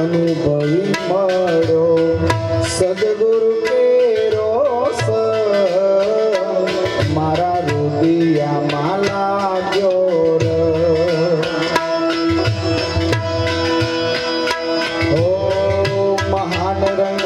અનુભવી મળ્યો. સદગુરુ મેરો મારા રૂપિયામાં લાગ્યો ઓ મહાન રંગ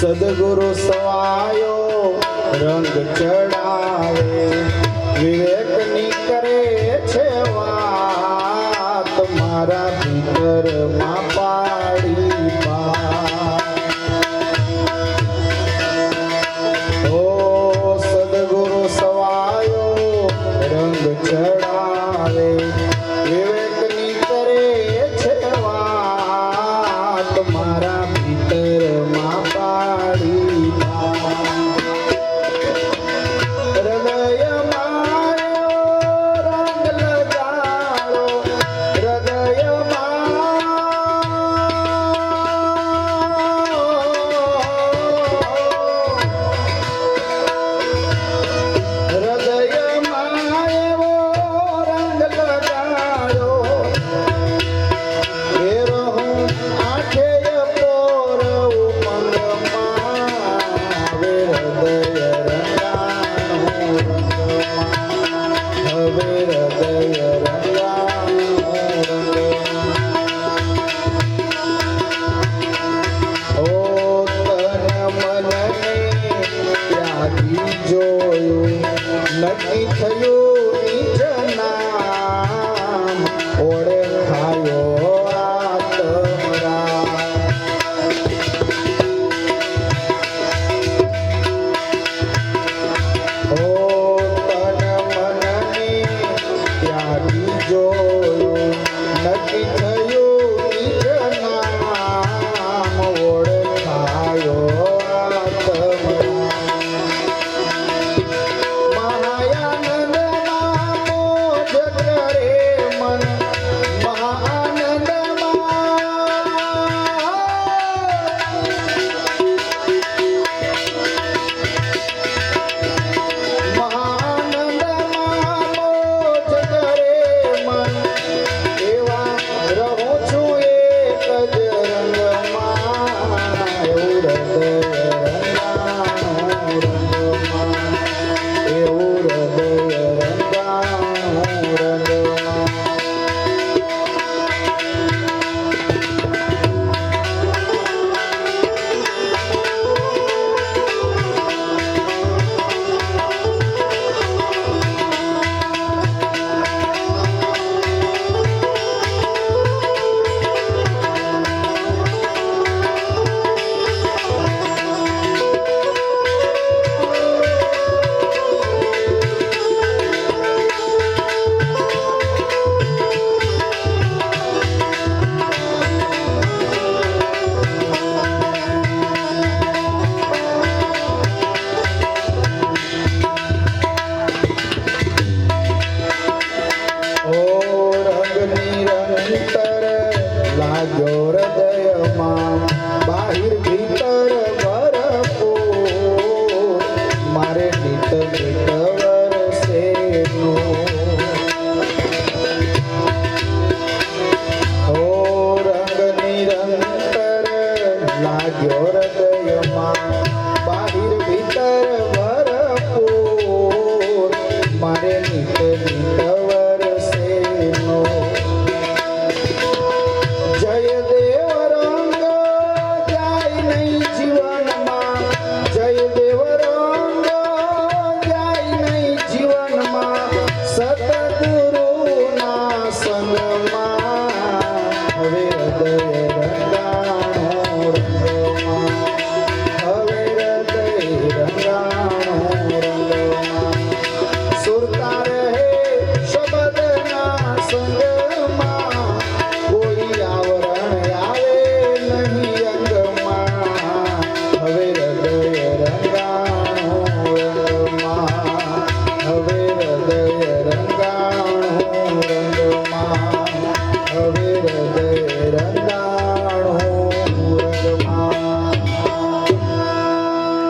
સદગુરુ સવાયો રંગ ચડાવે વિવેકની